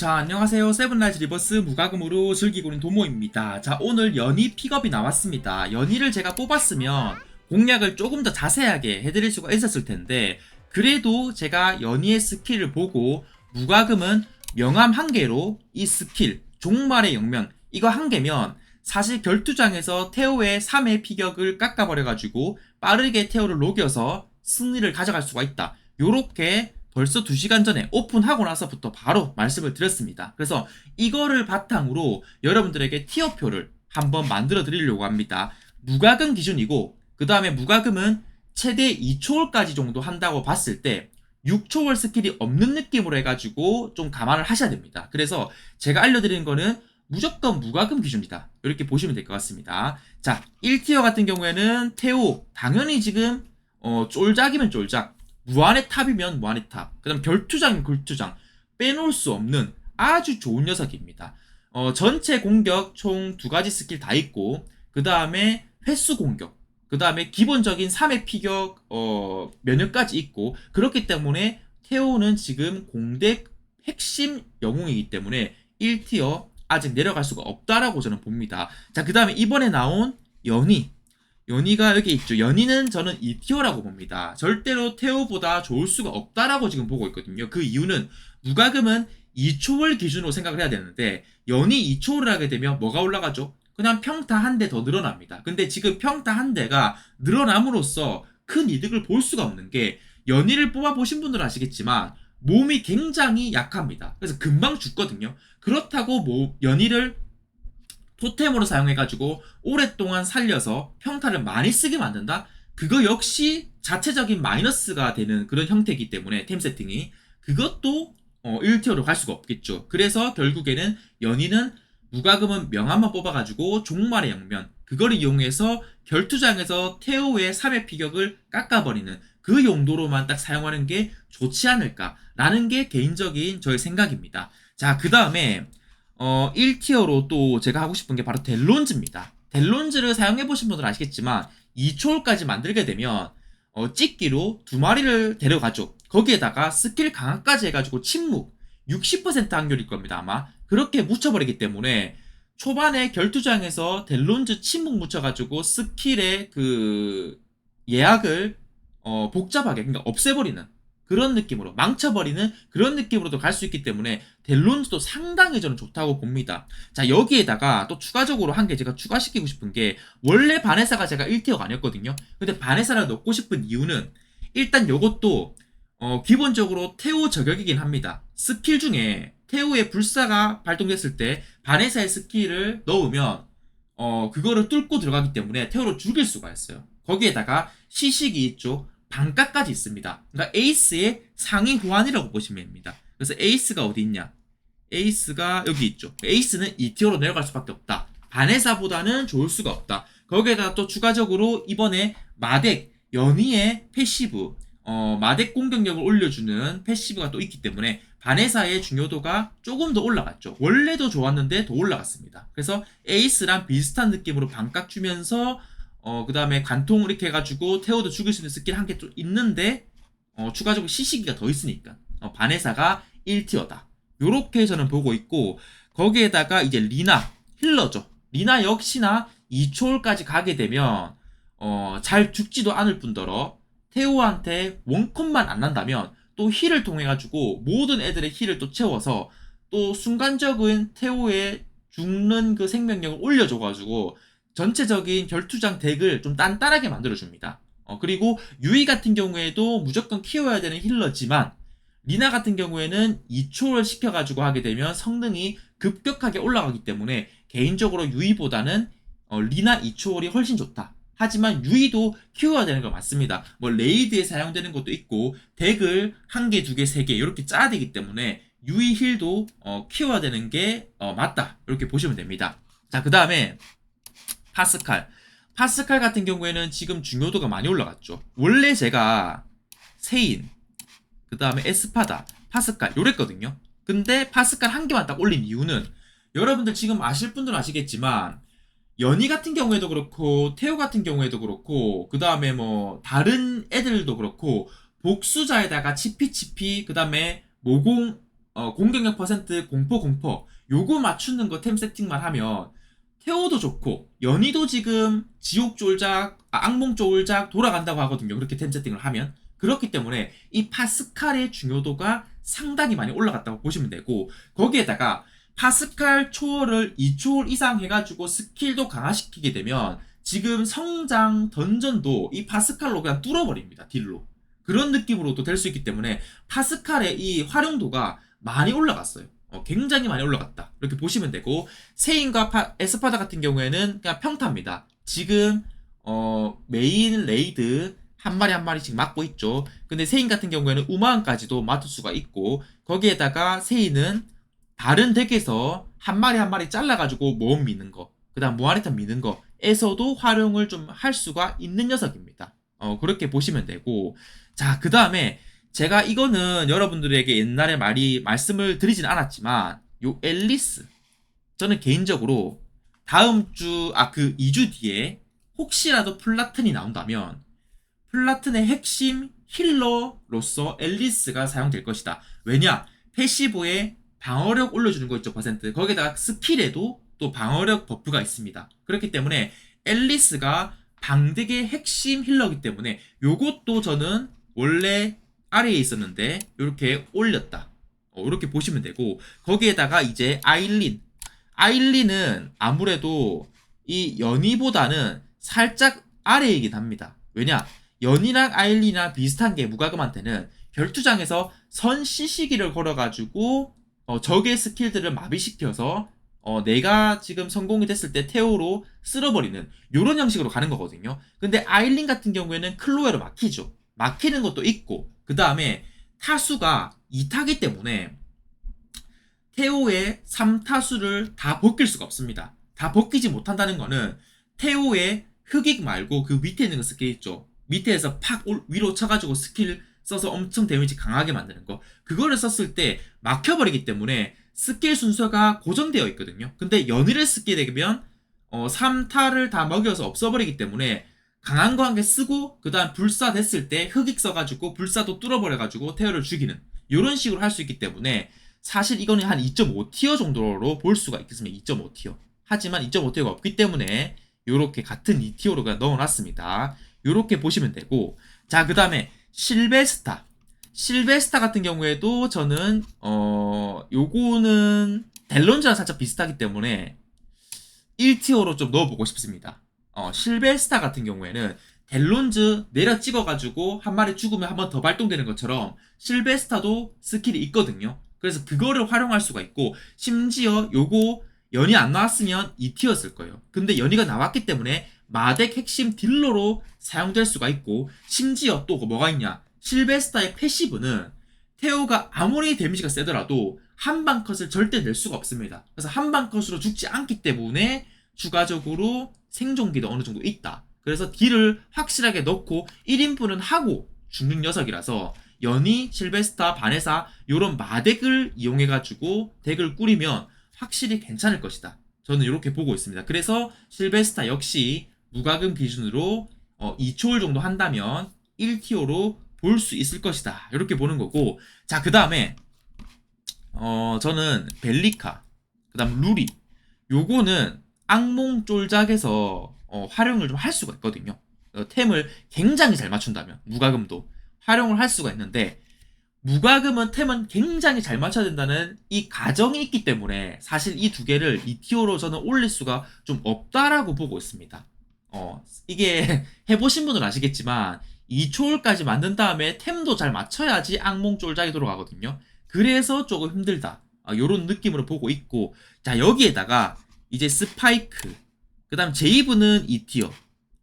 자, 안녕하세요. 세븐라이즈 리버스 무과금으로 즐기고 있는 도모입니다. 자, 오늘 연희 픽업이 나왔습니다. 연희를 제가 뽑았으면 공략을 조금 더 자세하게 해드릴 수가 있었을 텐데, 그래도 제가 연희의 스킬을 보고 무과금은 명암 한 개로 이 스킬, 종말의 영면, 이거 한 개면 사실 결투장에서 테오의 3회 피격을 깎아버려가지고 빠르게 테오를 녹여서 승리를 가져갈 수가 있다. 요렇게 벌써 2시간 전에 오픈하고 나서부터 바로 말씀을 드렸습니다. 그래서 이거를 바탕으로 여러분들에게 티어표를 한번 만들어 드리려고 합니다. 무과금 기준이고 그 다음에 무과금은 최대 2초월까지 정도 한다고 봤을 때 6초월 스킬이 없는 느낌으로 해가지고 좀 감안을 하셔야 됩니다. 그래서 제가 알려드리는 거는 무조건 무과금 기준이다. 이렇게 보시면 될 것 같습니다. 자, 1티어 같은 경우에는 테오 당연히 지금 어, 쫄작이면 쫄작 무한의 탑이면 무한의 탑. 그 다음 결투장이면 결투장. 빼놓을 수 없는 아주 좋은 녀석입니다. 어, 전체 공격 총 두 가지 스킬 다 있고, 그 다음에 횟수 공격, 그 다음에 기본적인 3회 피격, 어, 면역까지 있고, 그렇기 때문에 테오는 지금 공대 핵심 영웅이기 때문에 1티어 아직 내려갈 수가 없다라고 저는 봅니다. 자, 그 다음에 이번에 나온 연희. 연희가 여기 있죠. 연희는 저는 2티어라고 봅니다. 절대로 테오보다 좋을 수가 없다라고 지금 보고 있거든요. 그 이유는 무과금은 2초월 기준으로 생각을 해야 되는데 연희 2초월을 하게 되면 뭐가 올라가죠? 그냥 평타 한 대 더 늘어납니다. 근데 지금 평타 한 대가 늘어남으로써 큰 이득을 볼 수가 없는 게 연희를 뽑아 보신 분들은 아시겠지만 몸이 굉장히 약합니다. 그래서 금방 죽거든요. 그렇다고 뭐 연희를 토템으로 사용해가지고 오랫동안 살려서 평타를 많이 쓰게 만든다? 그거 역시 자체적인 마이너스가 되는 그런 형태이기 때문에 템 세팅이 그것도 어, 1티어로 갈 수가 없겠죠. 그래서 결국에는 연희는 무과금은 명함만 뽑아가지고 종말의 영면 그거를 이용해서 결투장에서 테오의 3회 피격을 깎아버리는 그 용도로만 딱 사용하는 게 좋지 않을까라는 게 개인적인 저의 생각입니다. 자, 그 다음에 어, 1티어로 또 제가 하고 싶은 게 바로 델론즈입니다. 델론즈를 사용해보신 분들은 아시겠지만 2초월까지 만들게 되면 어, 찍기로 두 마리를 데려가죠. 거기에다가 스킬 강화까지 해가지고 침묵 60% 확률일 겁니다 아마 그렇게 묻혀버리기 때문에 초반에 결투장에서 델론즈 침묵 묻혀가지고 스킬의 그 예약을 어, 복잡하게 그러니까 없애버리는 그런 느낌으로 망쳐버리는 그런 느낌으로도 갈 수 있기 때문에 델론즈도 상당히 저는 좋다고 봅니다. 자 여기에다가 또 추가적으로 한개 제가 추가시키고 싶은 게 원래 바네사가 제가 1티어가 아니었거든요. 근데 바네사를 넣고 싶은 이유는 일단 요것도 어, 기본적으로 테오 저격이긴 합니다. 스킬 중에 테오의 불사가 발동됐을 때 바네사의 스킬을 넣으면 어, 그거를 뚫고 들어가기 때문에 테오를 죽일 수가 있어요. 거기에다가 시식이 있죠. 반가까지 있습니다. 그러니까 에이스의 상위 호환이라고 보시면 됩니다. 그래서 에이스가 어디 있냐? 에이스가 여기 있죠. 에이스는 2티어로 내려갈 수밖에 없다. 바네사보다는 좋을 수가 없다. 거기에다 또 추가적으로 이번에 마덱 연희의 패시브 어, 마덱 공격력을 올려주는 패시브가 또 있기 때문에 바네사의 중요도가 조금 더 올라갔죠. 원래도 좋았는데 더 올라갔습니다. 그래서 에이스랑 비슷한 느낌으로 반각 주면서 어, 그 다음에 관통 이렇게 해가지고 태워도 죽일 수 있는 스킬 한 개 좀 있는데, 어, 추가적으로 시시기가 더 있으니까. 어, 바네사가 1티어다. 요렇게 저는 보고 있고, 거기에다가 이제 리나, 힐러죠. 리나 역시나 2초월까지 가게 되면, 어, 잘 죽지도 않을 뿐더러, 테오한테 원컷만 안 난다면, 또 힐을 통해가지고, 모든 애들의 힐을 또 채워서, 또 순간적인 테오의 죽는 그 생명력을 올려줘가지고, 전체적인 결투장 덱을 좀 단단하게 만들어줍니다. 어, 그리고 유이 같은 경우에도 무조건 키워야 되는 힐러지만 리나 같은 경우에는 2초를 시켜가지고 하게 되면 성능이 급격하게 올라가기 때문에 개인적으로 유이보다는 어, 리나 2초월이 훨씬 좋다. 하지만 유이도 키워야 되는 거 맞습니다. 뭐 레이드에 사용되는 것도 있고 덱을 한 개, 두 개, 세 개 이렇게 짜야 되기 때문에 유이 힐도 어, 키워야 되는 게 어, 맞다. 이렇게 보시면 됩니다. 자, 그 다음에 파스칼. 파스칼 같은 경우에는 지금 중요도가 많이 올라갔죠. 원래 제가 세인, 그 다음에 에스파다, 파스칼 요랬거든요. 근데 파스칼 한 개만 딱 올린 이유는 여러분들 지금 아실 분들은 아시겠지만 연희 같은 경우에도 그렇고 태호 같은 경우에도 그렇고 그 다음에 뭐 다른 애들도 그렇고 복수자에다가 치피치피 그 다음에 모공 어, 공격력 퍼센트 공포 공포 요거 맞추는 거 템 세팅만 하면 태오도 좋고 연희도 지금 지옥 쫄작 아, 악몽 쫄작 돌아간다고 하거든요. 그렇게 템 세팅을 하면. 그렇기 때문에 이 파스칼의 중요도가 상당히 많이 올라갔다고 보시면 되고 거기에다가 파스칼 초월을 2초월 이상 해가지고 스킬도 강화시키게 되면 지금 성장 던전도 이 파스칼로 그냥 뚫어버립니다 딜로. 그런 느낌으로도 될 수 있기 때문에 파스칼의 이 활용도가 많이 올라갔어요 어, 굉장히 많이 올라갔다 이렇게 보시면 되고 세인과 파- 에스파다 같은 경우에는 그냥 평타입니다 지금 어, 메인 레이드 한 마리 한 마리씩 맞고 있죠. 근데 세인 같은 경우에는 우마한까지도 맡을 수가 있고 거기에다가 세인은 다른 덱에서 한 마리 한 마리 잘라가지고 모험 미는 거, 그다음 무한리탄 미는 거에서도 활용을 좀 할 수가 있는 녀석입니다. 어 그렇게 보시면 되고 자 그 다음에 제가 이거는 여러분들에게 옛날에 많이 말씀을 드리진 않았지만 요 앨리스 저는 개인적으로 다음 주 아 그 2주 뒤에 혹시라도 플라튼이 나온다면 플라튼의 핵심 힐러로서 앨리스가 사용될 것이다. 왜냐? 패시브에 방어력 올려주는 거 있죠, 퍼센트. 거기다가 스킬에도 또 방어력 버프가 있습니다. 그렇기 때문에 앨리스가 방덱의 핵심 힐러기 때문에 요것도 저는 원래 아래에 있었는데 이렇게 올렸다. 어, 이렇게 보시면 되고 거기에다가 이제 아일린. 아일린은 아무래도 이 연희보다는 살짝 아래이긴 합니다. 왜냐? 연이랑 아일리나 비슷한 게 무가금한테는 결투장에서 선 시시기를 걸어가지고 어, 적의 스킬들을 마비시켜서 어, 내가 지금 성공이 됐을 때 테오로 쓸어버리는 이런 형식으로 가는 거거든요. 근데 아일린 같은 경우에는 클로에로 막히죠. 막히는 것도 있고 그 다음에 타수가 2타기 때문에 테오의 3타수를 다 벗길 수가 없습니다. 다 벗기지 못한다는 거는 테오의 흑익 말고 그 밑에 있는 스킬 있죠. 밑에서 팍 올- 위로 쳐가지고 스킬 써서 엄청 데미지 강하게 만드는 거. 그거를 썼을 때 막혀버리기 때문에 스킬 순서가 고정되어 있거든요. 근데 연의를 쓰게 되면 어, 3타를 다 먹여서 없어버리기 때문에 강한 거 한 개 쓰고 그 다음 불사 됐을 때 흑익 써가지고 불사도 뚫어버려가지고 테어를 죽이는 이런 식으로 할 수 있기 때문에 사실 이거는 한 2.5티어 정도로 볼 수가 있겠습니다. 2.5티어. 하지만 2.5티어가 없기 때문에 이렇게 같은 2티어로 그냥 넣어놨습니다. 이렇게 보시면 되고 자 그 다음에 실베스타 실베스타 같은 경우에도 저는 어 요거는 델론즈랑 살짝 비슷하기 때문에 1티어로 좀 넣어보고 싶습니다 어 실베스타 같은 경우에는 델론즈 내려 찍어가지고 한 마리 죽으면 한 번 더 발동되는 것처럼 실베스타도 스킬이 있거든요. 그래서 그거를 활용할 수가 있고 심지어 요거 연이 안 나왔으면 2티어였을 거예요. 근데 연이가 나왔기 때문에 마덱 핵심 딜러로 사용될 수가 있고 심지어 또 뭐가 있냐? 실베스타의 패시브는 테오가 아무리 데미지가 세더라도 한 방 컷을 절대 낼 수가 없습니다. 그래서 한 방 컷으로 죽지 않기 때문에 추가적으로 생존기도 어느 정도 있다 그래서 딜을 확실하게 넣고 1인분은 하고 죽는 녀석이라서 연이 실베스타 바네사 요런 마덱을 이용해 가지고 덱을 꾸리면 확실히 괜찮을 것이다 저는 이렇게 보고 있습니다 그래서 실베스타 역시 무과금 기준으로 어, 2초월 정도 한다면 1티어로 볼 수 있을 것이다. 이렇게 보는 거고. 자, 그 다음에, 어, 저는 벨리카, 그 다음 루리. 요거는 악몽 쫄작에서 어, 활용을 좀 할 수가 있거든요. 어, 템을 굉장히 잘 맞춘다면, 무과금도 활용을 할 수가 있는데, 무과금은 템은 굉장히 잘 맞춰야 된다는 이 가정이 있기 때문에 사실 이 두 개를 2티어로 저는 올릴 수가 좀 없다라고 보고 있습니다. 어, 이게 해보신 분은 아시겠지만 2초월까지 만든 다음에 템도 잘 맞춰야지 악몽 쫄작이 돌아가거든요. 그래서 조금 힘들다. 아, 요런 느낌으로 보고 있고 자 여기에다가 이제 스파이크. 그 다음 제이브는 2티어.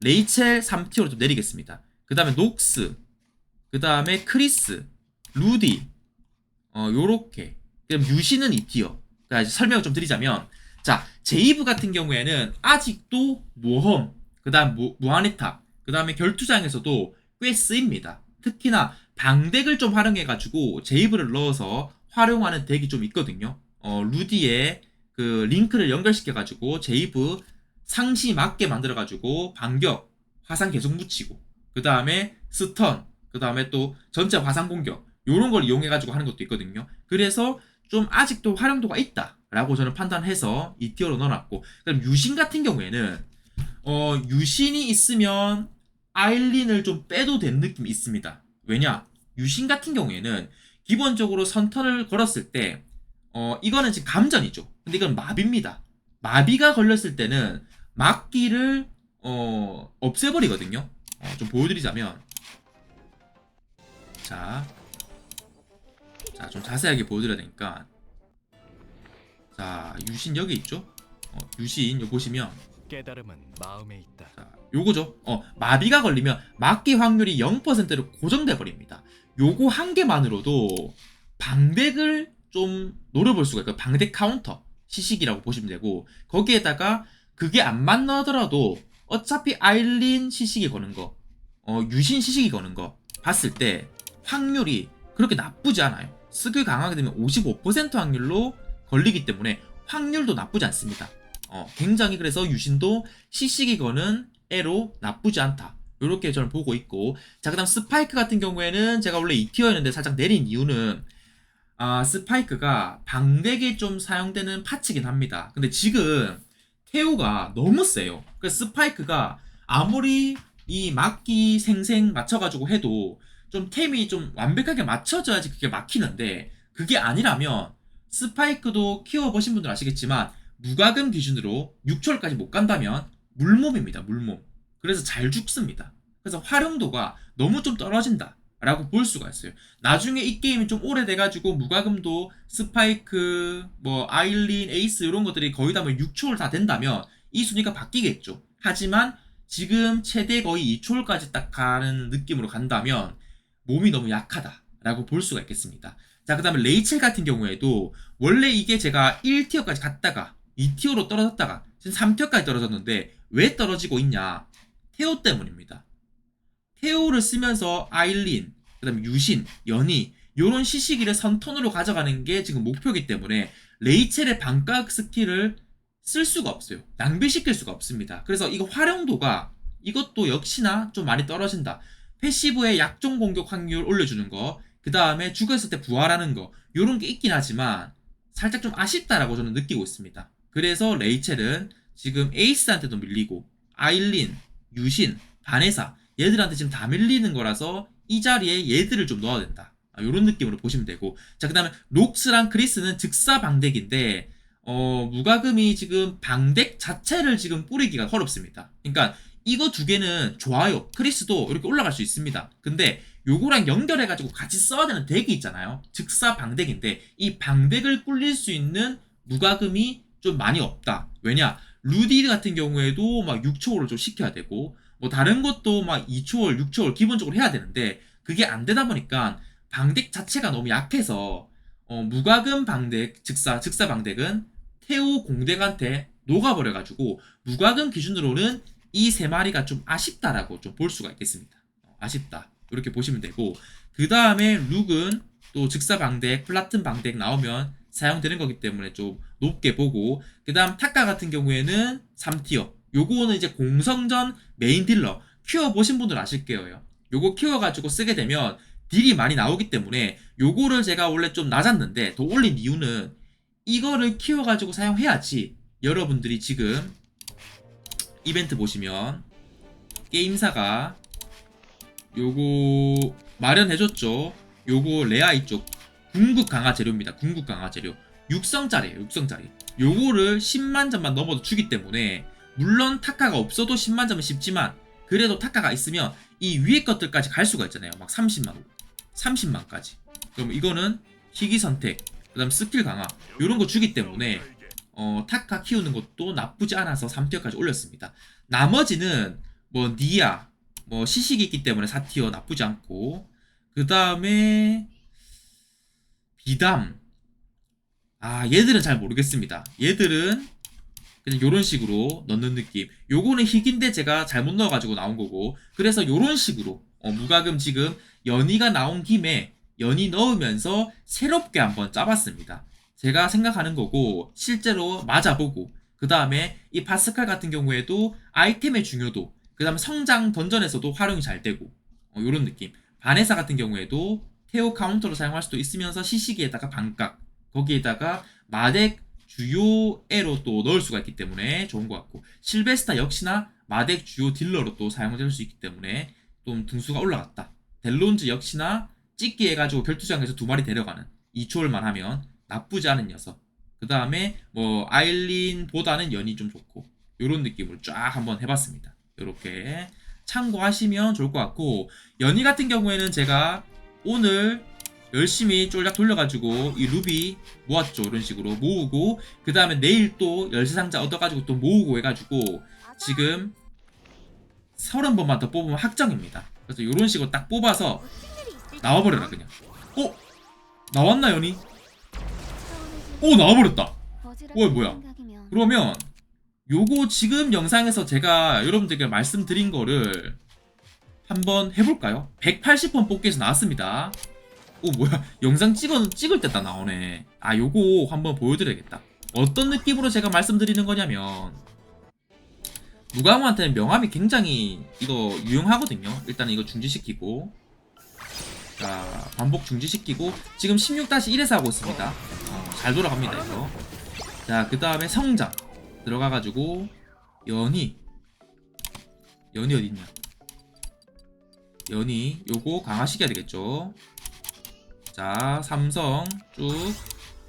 레이첼 3티어로 좀 내리겠습니다. 그 다음에 녹스. 그 다음에 크리스. 루디. 어 요렇게. 그럼 유시는 2티어. 그러니까 설명을 좀 드리자면 자 제이브 같은 경우에는 아직도 모험 그 다음 무한의탑 그 다음에 결투장에서도 꽤 쓰입니다. 특히나 방덱을 좀 활용해가지고 제이브를 넣어서 활용하는 덱이 좀 있거든요. 어 루디에 그 링크를 연결시켜 가지고 제이브 상시 맞게 만들어 가지고 반격 화상 계속 묻히고 그 다음에 스턴 그 다음에 또 전체 화상 공격 요런 걸 이용해 가지고 하는 것도 있거든요 그래서 좀 아직도 활용도가 있다라고 저는 판단해서 이 티어로 넣어놨고 그럼 유신 같은 경우에는 어 유신이 있으면 아일린을 좀 빼도 되는 느낌이 있습니다. 왜냐 유신 같은 경우에는 기본적으로 선턴을 걸었을 때 어 이거는 지금 감전이죠. 근데 이건 마비입니다. 마비가 걸렸을 때는 막기를 어 없애버리거든요. 어, 좀 보여드리자면 자, 자 좀 자세하게 보여드려야 되니까 자 유신 여기 있죠. 어, 유신 요 보시면 깨달음은 마음에 있다. 자, 요거죠. 어, 마비가 걸리면 막기 확률이 0%로 고정돼 버립니다. 요거 한 개만으로도 방덱을 좀 노려볼 수가 있고 방덱 카운터 시식이라고 보시면 되고 거기에다가 그게 안 맞나더라도 어차피 아일린 시식이 거는 거, 어, 유신 시식이 거는 거 봤을 때 확률이 그렇게 나쁘지 않아요. 스킬 강하게 되면 55% 확률로 걸리기 때문에 확률도 나쁘지 않습니다. 어, 굉장히 그래서 유신도 시식이 거는 애로 나쁘지 않다. 이렇게 저는 보고 있고 자 그 다음 스파이크 같은 경우에는 제가 원래 2티어였는데 살짝 내린 이유는 아 스파이크가 방덱에 좀 사용되는 파츠긴 합니다. 근데 지금 태오가 너무 세요. 그래서 스파이크가 아무리 이 막기 생생 맞춰가지고 해도 좀 템이 좀 완벽하게 맞춰져야지 그게 막히는데 그게 아니라면 스파이크도 키워보신 분들 아시겠지만 무과금 기준으로 6초까지 못 간다면 물몸입니다. 물몸. 그래서 잘 죽습니다. 그래서 활용도가 너무 좀 떨어진다. 라고 볼 수가 있어요. 나중에 이 게임이 좀 오래돼가지고 무과금도 스파이크, 뭐 아일린, 에이스 이런 것들이 거의 다 뭐 6초를 다 된다면 이 순위가 바뀌겠죠. 하지만 지금 최대 거의 2초까지 딱 가는 느낌으로 간다면 몸이 너무 약하다라고 볼 수가 있겠습니다. 자, 그 다음에 레이첼 같은 경우에도 원래 이게 제가 1티어까지 갔다가 2티어로 떨어졌다가 지금 3티어까지 떨어졌는데 왜 떨어지고 있냐? 테오 때문입니다. 테오를 쓰면서 아일린, 그 다음에 유신, 연희 요런 시시기를 선턴으로 가져가는 게 지금 목표이기 때문에 레이첼의 반각 스킬을 쓸 수가 없어요. 낭비시킬 수가 없습니다. 그래서 이거 활용도가 이것도 역시나 좀 많이 떨어진다. 패시브의 약종 공격 확률 올려주는 거, 그 다음에 죽었을 때 부활하는 거, 요런 게 있긴 하지만 살짝 좀 아쉽다라고 저는 느끼고 있습니다. 그래서 레이첼은 지금 에이스한테도 밀리고, 아일린, 유신, 바네사, 얘들한테 지금 다 밀리는 거라서 이 자리에 얘들을 좀 넣어야 된다. 이런 느낌으로 보시면 되고. 자, 그 다음에 록스랑 크리스는 즉사 방덱인데, 어, 무과금이 지금 방덱 자체를 지금 뿌리기가 어렵습니다. 그러니까 이거 두 개는 좋아요. 크리스도 이렇게 올라갈 수 있습니다. 근데 요거랑 연결해가지고 같이 써야 되는 덱이 있잖아요. 즉사 방덱인데 이 방덱을 꿀릴 수 있는 무과금이 좀 많이 없다. 왜냐? 루디 같은 경우에도 막 6초를 좀 시켜야 되고 뭐 다른 것도 막 2초월, 6초월 기본적으로 해야 되는데 그게 안 되다 보니까 방덱 자체가 너무 약해서 어, 무과금 방덱, 즉사, 즉사 방덱은 태오 공덱한테 녹아버려가지고 무과금 기준으로는 이 세 마리가 좀 아쉽다라고 좀 볼 수가 있겠습니다. 어, 아쉽다. 이렇게 보시면 되고 그 다음에 룩은 또 즉사 방덱, 플라튼 방덱 나오면 사용되는 거기 때문에 좀 높게 보고 그 다음 타카 같은 경우에는 3티어 요거는 이제 공성전 메인 딜러 키워 보신 분들 아실 거예요. 요거 키워 가지고 쓰게 되면 딜이 많이 나오기 때문에 요거를 제가 원래 좀 낮았는데 더 올린 이유는 이거를 키워 가지고 사용해야지 여러분들이 지금 이벤트 보시면 게임사가 요거 마련해줬죠. 요거 레아 이 쪽 궁극 강화 재료입니다. 궁극 강화 재료. 육성짜리예요. 육성짜리. 요거를 10만 점만 넘어도 주기 때문에 물론 타카가 없어도 10만 점은 쉽지만 그래도 타카가 있으면 이 위에 것들까지 갈 수가 있잖아요. 막 30만, 30만까지. 그럼 이거는 희귀 선택, 그다음 스킬 강화 이런 거 주기 때문에 어, 타카 키우는 것도 나쁘지 않아서 3티어까지 올렸습니다. 나머지는 뭐 니아, 뭐 시식이 있기 때문에 4티어 나쁘지 않고 그 다음에 비담 아 얘들은 잘 모르겠습니다. 얘들은 그냥 요런 식으로 넣는 느낌. 요거는 희귀인데 제가 잘못 넣어가지고 나온 거고 그래서 요런 식으로 어, 무과금 지금 연희가 나온 김에 연희 넣으면서 새롭게 한번 짜봤습니다. 제가 생각하는 거고 실제로 맞아보고 그 다음에 이 파스칼 같은 경우에도 아이템의 중요도 그 다음에 성장 던전에서도 활용이 잘 되고 어, 요런 느낌 바네사 같은 경우에도 테오 카운터로 사용할 수도 있으면서 시시기에다가 반각 거기에다가 마덱 주요 애로 또 넣을 수가 있기 때문에 좋은 것 같고 실베스타 역시나 마덱 주요 딜러로 또 사용될 수 있기 때문에 좀 등수가 올라갔다. 델론즈 역시나 찍기 해가지고 결투장에서 두 마리 데려가는 2초월만 하면 나쁘지 않은 녀석. 그 다음에 뭐 아일린보다는 연이 좀 좋고 요런 느낌으로 쫙 한번 해봤습니다. 요렇게 참고하시면 좋을 것 같고 연희 같은 경우에는 제가 오늘 열심히 쫄작 돌려가지고 이 루비 모았죠 이런 식으로 모으고 그 다음에 내일 또 열쇠상자 얻어가지고 또 모으고 해가지고 지금 30번만 더 뽑으면 확정입니다 그래서 이런 식으로 딱 뽑아서 나와버려라 그냥 어? 나왔나 연희? 오 나와버렸다 어 뭐야? 그러면 요거 지금 영상에서 제가 여러분들께 말씀드린 거를 한번 해볼까요? 180번 뽑기에서 나왔습니다. 오 뭐야 영상 찍어, 찍을 때 다 나오네. 아 요거 한번 보여드려야겠다. 어떤 느낌으로 제가 말씀드리는 거냐면 무가무한테는 명함이 굉장히 이거 유용하거든요. 일단 이거 중지시키고 자 반복 중지시키고 지금 16-1에서 하고 있습니다. 어, 잘 돌아갑니다 이거. 자그 다음에 성장 들어가가지고 연이 연이 어딨냐 연이 요거 강화시켜야 되겠죠 자 삼성 쭉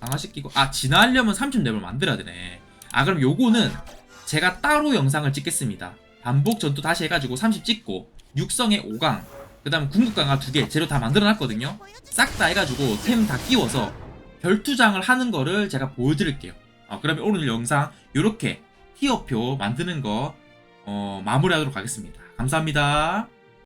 강화시키고. 아 진화하려면 30 레벨 만들어야 되네. 아 그럼 요거는 제가 따로 영상을 찍겠습니다. 반복 전투 다시 해가지고 30 찍고 육성의 5강 그 다음 궁극 강화 2개 재료 다 만들어 놨거든요. 싹 다 해가지고 템 다 끼워서 결투장을 하는 거를 제가 보여드릴게요. 어, 그러면 오늘 영상 이렇게 티어표 만드는 거 어, 마무리하도록 하겠습니다. 감사합니다.